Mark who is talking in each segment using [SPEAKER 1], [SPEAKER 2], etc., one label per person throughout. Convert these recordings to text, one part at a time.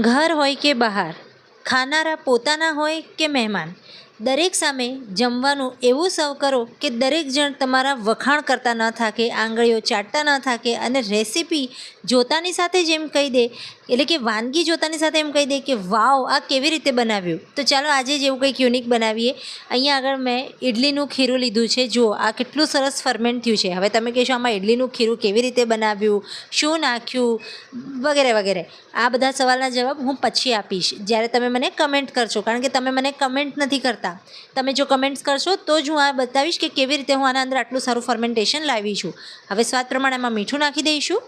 [SPEAKER 1] ઘર હોય કે બહાર ખાનારા પોતાના હોય કે મહેમાન દરેક સામે જમવાનું એવું સર્વ કરો કે દરેક જણ તમારા વખાણ કરતા ન થાકે, આંગળીઓ ચાટતા ન થાકે અને રેસીપી જોતાની સાથે જ એમ કહી દે, એટલે કે વાનગી જોતાની સાથે એમ કહી દે કે વાવ, આ કેવી રીતે બનાવ્યું? તો ચાલો આજે જ એવું કંઈક યુનિક બનાવીએ. અહીંયા આગળ મેં ઇડલીનું ખીરું લીધું છે. જુઓ, આ કેટલું સરસ ફરમેન્ટ થયું છે. હવે તમે કહેશો આમાં ઇડલીનું ખીરું કેવી રીતે બનાવ્યું? શું નાખ્યું? વગેરે વગેરે. આ બધા સવાલના જવાબ હું પછી આપીશ. જ્યારે તમે મને કમેન્ટ કરશો. કારણ કે તમે મને કમેન્ટ નથી કરતા. તમે જો કમેન્ટ્સ કરશો તો જ હું આ બતાવીશ કે કેવી રીતે હું આના અંદર આટલું સારું ફર્મેન્ટેશન લાવી છું. હવે સ્વાદ પ્રમાણે એમાં મીઠું નાખી દઈશું.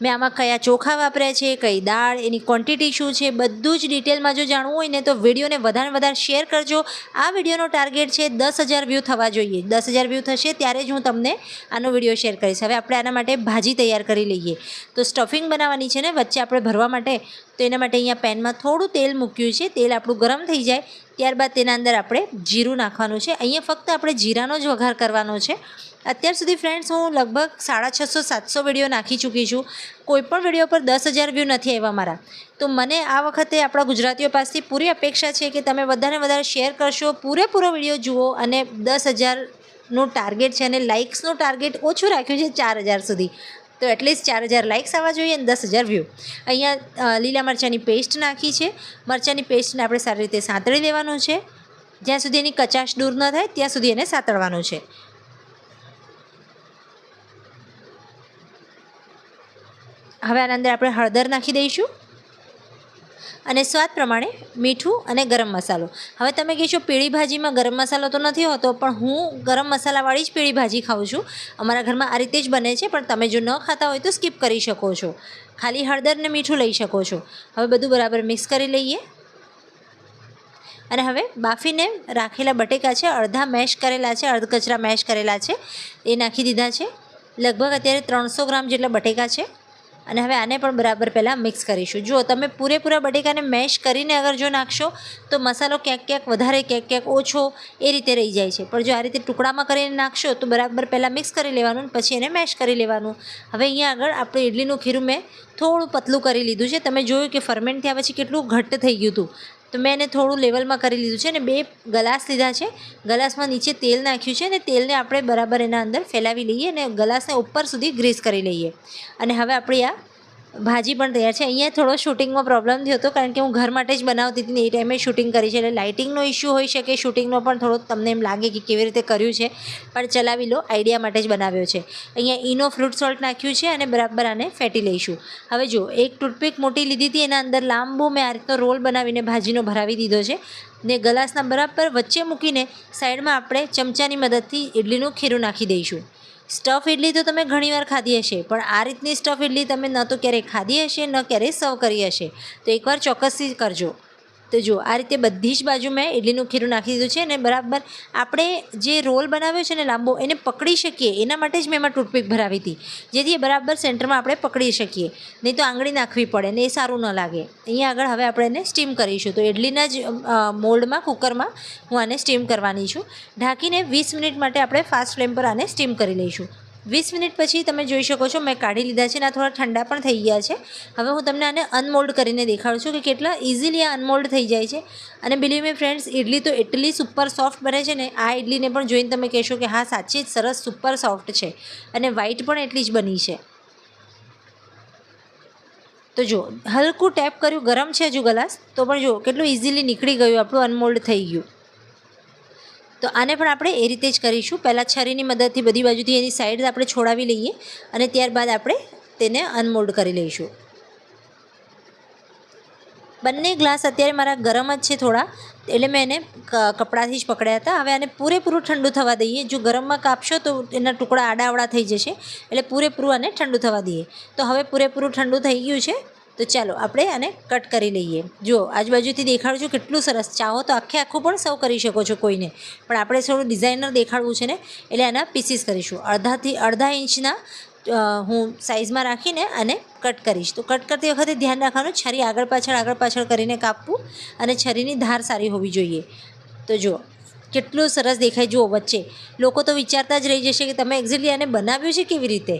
[SPEAKER 1] મેં આમાં કયા ચોખા વાપર્યા છે, કઈ દાળ, એની ક્વોન્ટિટી શું છે, બધું જ ડિટેલમાં જો જાણવું હોય ને તો વિડીયોને વધારે વધારે શેર કરજો. આ વિડીયોનો ટાર્ગેટ છે દસ હજાર વ્યૂ થવા જોઈએ. દસ હજાર વ્યૂ થશે ત્યારે જ હું તમને આનો વીડિયો શેર કરીશ. હવે આપણે આના માટે ભાજી તૈયાર કરી લઈએ. તો સ્ટફિંગ બનાવવાની છે ને, વચ્ચે આપણે ભરવા માટે તો એના માટે અહીંયા પેનમાં થોડું તેલ મૂક્યું છે. તેલ આપણું ગરમ થઈ જાય. ત્યારબાદ તેના અંદર આપણે જીરું નાખવાનું છે. અહીંયા ફક્ત આપણે જીરાનો જ વઘાર કરવાનો છે. અત્યાર સુધી ફ્રેન્ડ્સ, હું લગભગ સાડા છસો, સાતસો વીડિયો નાખી ચૂકી છું. કોઈપણ વીડિયો પર દસ હજાર વ્યૂ નથી આવ્યા મારા. તો મને આ વખતે આપણા ગુજરાતીઓ પાસેથી પૂરી અપેક્ષા છે કે તમે વધારે વધારે શેર કરશો. પૂરેપૂરો વીડિયો જુઓ અને દસ હજારનું ટાર્ગેટ છે અને લાઇક્સનું ટાર્ગેટ ઓછું રાખ્યું છે ચાર હજાર સુધી. તો એટલીસ્ટ ચાર હજાર લાઇક્સ આવવા જોઈએ અને દસ હજાર વ્યૂ અહીંયા લીલા મરચાંની પેસ્ટ નાખી છે. મરચાંની પેસ્ટને આપણે સારી રીતે સાંતળી દેવાનું છે. જ્યાં સુધી એની કચાશ દૂર ન થાય, ત્યાં સુધી એને સાંતળવાનું છે. હવે આના અંદર આપણે હળદર નાખી દઈશું. અને સ્વાદ પ્રમાણે મીઠું અને ગરમ મસાલો. હવે તમે કહેશો પીળી ભાજીમાં ગરમ મસાલો તો નથી હોતો, પણ હું ગરમ મસાલાવાળી જ પીળી ભાજી ખાઉં છું. અમારા ઘરમાં આ રીતે જ બને છે, પણ તમે જો ન ખાતા હોય તો સ્કીપ કરી શકો છો. ખાલી હળદર ને મીઠું લઈ શકો છો. હવે બધું બરાબર મિક્સ કરી લઈએ. અને હવે બાફીને રાખેલા બટેકા છે, અડધા મેશ કરેલા છે અર્ધ મેશ કરેલા છે, એ નાખી દીધા છે. લગભગ અત્યારે ત્રણસો ગ્રામ જેટલા બટેકા છે. અને હવે આને પણ બરાબર પહેલાં મિક્સ કરીશું. જુઓ, તમે પૂરેપૂરા બટેકાને મેશ કરીને અગર જો નાખશો, તો મસાલો ક્યાંક ક્યાંક વધારે, ક્યાંક ક્યાંક ઓછો એ રીતે રહી જાય છે. પણ જો આ રીતે ટુકડામાં કરીને નાખશો, તો બરાબર પહેલાં મિક્સ કરી લેવાનું પછી એને મેશ કરી લેવાનું. હવે અહીંયા આગળ આપણે ઇડલીનું ખીરું મેં થોડું પતલું કરી લીધું છે. તમે જોયું કે ફરમેન્ટ થયા પછી કેટલું ઘટ્ટ થઈ ગયું હતું. તો મેં એને થોડું લેવલમાં કરી લીધું છે અને બે ગલાસ લીધા છે. ગલાસમાં નીચે તેલ નાખ્યું છે અને તેલને આપણે બરાબર એના અંદર ફેલાવી લઈએ અને ગલાસને ઉપર સુધી ગ્રીસ કરી લઈએ. અને હવે આપણી આ ભાજી પણ તૈયાર છે. અહીંયા થોડો શૂટિંગમાં પ્રોબ્લેમ થયો હતો કારણ કે હું ઘર માટે જ બનાવતી હતી ને એ ટાઈમે શૂટિંગ કરી છે. એટલે લાઇટિંગનો ઇશ્યુ હોઈ શકે શૂટિંગનો પણ થોડો તમને એમ લાગે કે કેવી રીતે કર્યું છે. પણ ચલાવી લો આઈડિયા માટે જ બનાવ્યો છે. અહીંયા ઈનો ફ્રૂટ સોલ્ટ નાખ્યું છે અને બરાબર આને ફેટી લઈશું. હવે જો એક ટૂથપીક મોટી લીધી હતી, એના અંદર લાંબુ મેં આ રીતનો રોલ બનાવીને ભાજીનો ભરાવી દીધો છે. ને ગલાસના બરાબર વચ્ચે મૂકીને સાઈડમાં આપણે ચમચાની મદદથી ઇડલીનું ખીરું નાખી દઈશું. સ્ટફ ઇડલી તો તમે ઘણીવાર ખાધી હશે, પણ આ રીતની સ્ટફ ઇડલી તમે ન તો ક્યારેય ખાધી હશે, ન ક્યારેય સર્વ કરી હશે. તો એકવાર ચોક્કસથી કરજો. તો જુઓ આ રીતે બધી જ બાજુ મેં ઇડલીનું ખીરું નાખી દીધું છે અને બરાબર આપણે જે રોલ બનાવ્યો છે ને લાંબો, એને પકડી શકીએ. એના માટે જ મેં એમાં ટૂથપીક ભરાવી હતી. જેથી એ બરાબર સેન્ટરમાં આપણે પકડી શકીએ. નહીં તો આંગળી નાખવી પડે ને એ સારું ન લાગે. અહીંયા આગળ હવે આપણે એને સ્ટીમ કરીશું. તો ઇડલીના જ મોલ્ડમાં, કુકરમાં હું આને સ્ટીમ કરવાની છું. ઢાંકીને વીસ મિનિટ માટે આપણે ફાસ્ટ ફ્લેમ પર આને સ્ટીમ કરી લઈશું. વીસ મિનિટ પછી તમે જોઈ શકો છો, મેં કાઢી લીધા છે અને થોડા ઠંડા પણ થઈ ગયા છે. હવે હું તમને આને અનમોલ્ડ કરીને દેખાડું છું કે કેટલા ઇઝીલી આ અનમોલ્ડ થઈ જાય છે. અને બિલીવ મે ફ્રેન્ડ્સ ઇડલી તો એટલી સુપર સોફ્ટ બને છે ને, આ ઇડલીને પણ જોઈને તમે કહેશો કે હા, સાચી જ સરસ સુપર સોફ્ટ છે. અને વ્હાઈટ પણ એટલી જ બની છે. તો જો હલકું ટેપ કર્યું, ગરમ છે હજુ ગ્લાસ તો પણ જો કેટલું ઇઝીલી નીકળી ગયું, આપણું અનમોલ્ડ થઈ ગયું. તો આને પણ આપણે એ રીતે જ કરીશું. પહેલાં છરીની મદદથી બધી બાજુથી એની સાઈડ આપણે છોડાવી લઈએ અને ત્યારબાદ આપણે તેને અનમોલ્ડ કરી લઈશું. બંને ગ્લાસ અત્યારે મારા ગરમ જ છે થોડા, એટલે મેં એને કપડાથી જ પકડ્યા હતા. હવે આને પૂરેપૂરું ઠંડુ થવા દઈએ. જો ગરમમાં કાપશો તો એના ટુકડા આડાવડા થઈ જશે, એટલે પૂરેપૂરું આને ઠંડુ થવા દઈએ. તો હવે પૂરેપૂરું ઠંડુ થઈ ગયું છે. તો ચાલો આપણે આને કટ કરી લઈએ. જો, આજુબાજુથી દેખાડું છું કેટલું સરસ. ચાહો તો આખે આખું પણ સર્વ કરી શકો છો કોઈને. પણ આપણે થોડું ડિઝાઇનર દેખાડવું છે ને, એટલે આના પીસીસ કરીશું. અડધાથી, અડધા ઇંચના હું સાઇઝમાં રાખીને આને કટ કરીશ. તો કટ કરતી વખતે ધ્યાન રાખવાનું, છરી આગળ પાછળ આગળ પાછળ કરીને કાપવું અને છરીની ધાર સારી હોવી જોઈએ. તો જુઓ, કેટલું સરસ દેખાય જુઓ વચ્ચે. લોકો તો વિચારતા જ રહી જશે કે તમે એક્ઝેક્ટલી આને બનાવ્યું છે કેવી રીતે?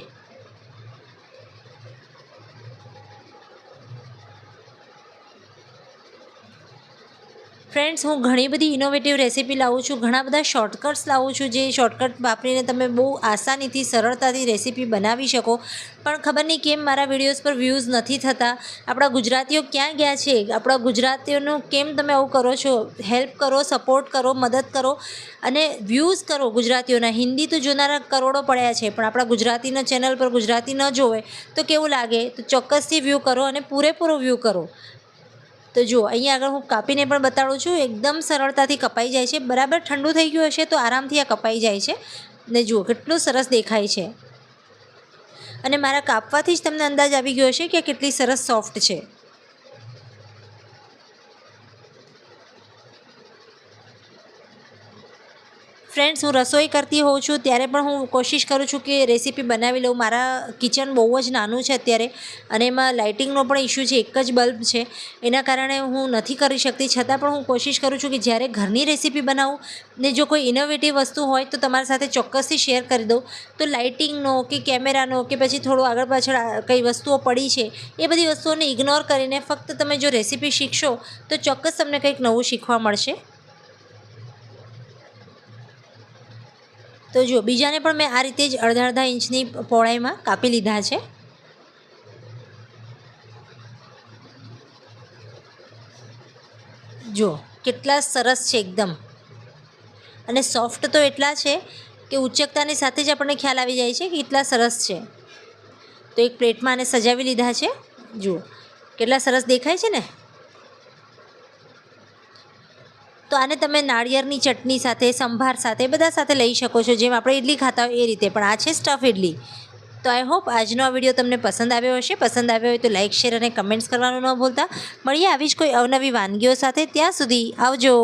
[SPEAKER 1] ફ્રેન્ડ્સ હું ઘણી બધી ઇનોવેટિવ રેસીપી લાવું છું. ઘણા બધા શોર્ટકટ્સ લાવું છું જે શોર્ટકટ વાપરીને તમે બહુ આસાનીથી, સરળતાથી રેસીપી બનાવી શકો. પણ ખબર નહીં કેમ મારા વિડીયોઝ પર વ્યૂઝ નથી થતા. આપણા ગુજરાતીઓ ક્યાં ગયા છે? આપણા ગુજરાતીઓનું કેમ તમે આવું કરો છો? હેલ્પ કરો સપોર્ટ કરો, મદદ કરો અને વ્યૂઝ કરો ગુજરાતીઓના. હિન્દી તો જોનારા કરોડો પડ્યા છે, પણ આપણા ગુજરાતીના ચેનલ પર ગુજરાતી ન જોવે તો કેવું લાગે? તો ચોક્કસથી વ્યૂ કરો અને પૂરેપૂરો વ્યૂ કરો. તો જુઓ, અહીંયા આગળ હું કાપીને પણ બતાડું છું, એકદમ સરળતાથી કપાઈ જાય છે. બરાબર ઠંડુ થઈ ગયું હશે તો આરામથી આ કપાઈ જાય છે. ને જુઓ, કેટલું સરસ દેખાય છે. અને મારા કાપવાથી જ તમને અંદાજ આવી ગયો હશે કે કેટલી સરસ સોફ્ટ છે. ફ્રેન્ડ્સ હું રસોઈ કરતી હોઉં છું, ત્યારે પણ હું કોશિશ કરું છું કે રેસીપી બનાવી લઉં. મારા કિચન બહુ જ નાનું છે અત્યારે અને એમાં લાઇટિંગનો પણ ઇશ્યુ છે, એક જ બલ્બ છે. એના કારણે હું નથી કરી શકતી. છતાં પણ હું કોશિશ કરું છું કે જ્યારે ઘરની રેસીપી બનાવું ને જો કોઈ ઇનોવેટિવ વસ્તુ હોય તો તમારી સાથે ચોક્કસથી શેર કરી દઉં. તો લાઇટિંગનો કે કેમેરાનો કે પછી થોડું આગળ પાછળ કઈ વસ્તુઓ પડી છે, એ બધી વસ્તુઓને ઇગ્નોર કરીને ફક્ત તમે જો રેસીપી શીખશો તો ચોક્કસ તમને કંઈક નવું શીખવા મળશે. તો જો બીજાને પણ મેં આ રીતે જ અડધા અડધા ઇંચની પહોળાઈમાં કાપી લીધા છે. જો કેટલા સરસ છે એકદમ. અને સોફ્ટ તો એટલા છે કે ઉચ્ચકતાની સાથે જ આપણને ખ્યાલ આવી જાય છે કે કેટલા સરસ છે. તો એક પ્લેટમાં આને સજાવી લીધા છે. જુઓ, કેટલા સરસ દેખાય છે ને? તો આને તમે નાળિયેરની ચટણી સાથે, સંભાર સાથે બધા સાથે લઈ શકો છો. જેમ આપણે ઇડલી ખાતા હોય એ રીતે. પણ આ છે સ્ટફ ઇડલી તો આઈ હોપ આજનો આ વીડિયો તમને પસંદ આવ્યો હશે. પસંદ આવ્યો હોય તો લાઇક શેર અને કમેન્ટ્સ કરવાનું ન ભૂલતા. મળીએ આવી જ કોઈ અવનવી વાનગીઓ સાથે. ત્યાં સુધી આવજો.